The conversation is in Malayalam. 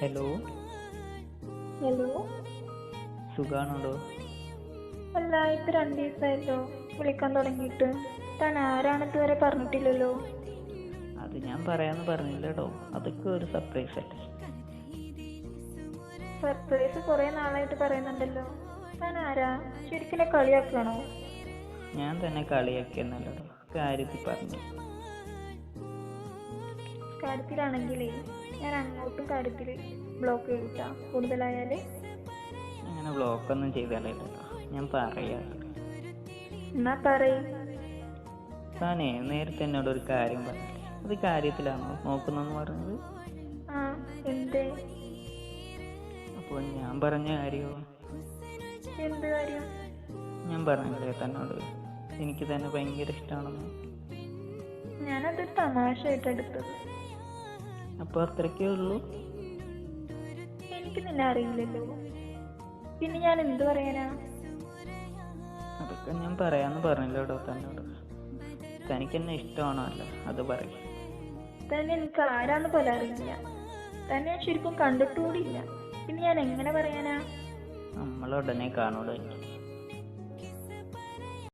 Hello hello സുഖാണോടോ? അല്ല ഇപ്പൊ രണ്ടു ദിവസമായല്ലോ വിളിക്കാൻ തുടങ്ങിയിട്ട്. താൻ ആരാണ് ഇതുവരെ പറഞ്ഞിട്ടില്ലല്ലോ? അത് ഞാൻ പറയാന്ന് പറഞ്ഞില്ലടോ. അതൊക്കെ ഒരു സർപ്രൈസ് അല്ലേ? സർപ്രൈസ് കുറേ നാളായിട്ട് പറയുന്നുണ്ടല്ലോ. താൻ ആരാ? ശരിക്കും കളിയാക്കണോ? ഞാൻ തന്നെ കളിയാക്കിയെന്നല്ലോ കാര്യത്തിൽ പറഞ്ഞു. കാര്യത്തിലാണെങ്കിലേ. ഞാൻ അങ്ങോട്ടും കാര്യത്തിൽ ബ്ലോക്ക് ചെയ്തിട്ടാ. കൂടുതലായാൽ അങ്ങനെ ബ്ലോക്ക് ഒന്നും ചെയ്തല്ലോ ഞാൻ പറയാ. എന്നാ പറയും. താനേ നേരത്തെ എന്നോട് ഒരു കാര്യം പറഞ്ഞു അത് കാര്യത്തിലാണോ? നോക്കുന്നെന്ന് പറഞ്ഞത്? ആ എന്തേ? അപ്പോൾ ഞാൻ പറഞ്ഞ കാര്യമോ എന്ത് കാര്യം? ഞാൻ പറഞ്ഞില്ലേ തന്നോട്? എനിക്ക് തന്നെ ഭയങ്കര ഇഷ്ടമാണെന്ന് ഞാനത് തമാശയായിട്ട് എടുത്തത്. അപ്പോൾ അത്രയ്ക്കേ ഉള്ളൂ. എനിക്ക് നിന്നെ അറിയില്ലല്ലോ. പിന്നെ ഞാൻ എന്ത് പറയാനാ? അതൊക്കെ ഞാൻ പറയാന്ന് പറഞ്ഞില്ലടോ തന്നോട്. തനിക്ക് എന്നെ ഇഷ്ടമാണോ അല്ല അത് പറയും. തന്നെ എനിക്ക് ആരാന്ന് പോലെ അറിയില്ല. തന്നെ ഞാൻ ശരിക്കും കണ്ടിട്ടുകൂടിയില്ല. പിന്നെ ഞാൻ എങ്ങനെ പറയാനാ? നമ്മൾ ഉടനെ കാണൂടാ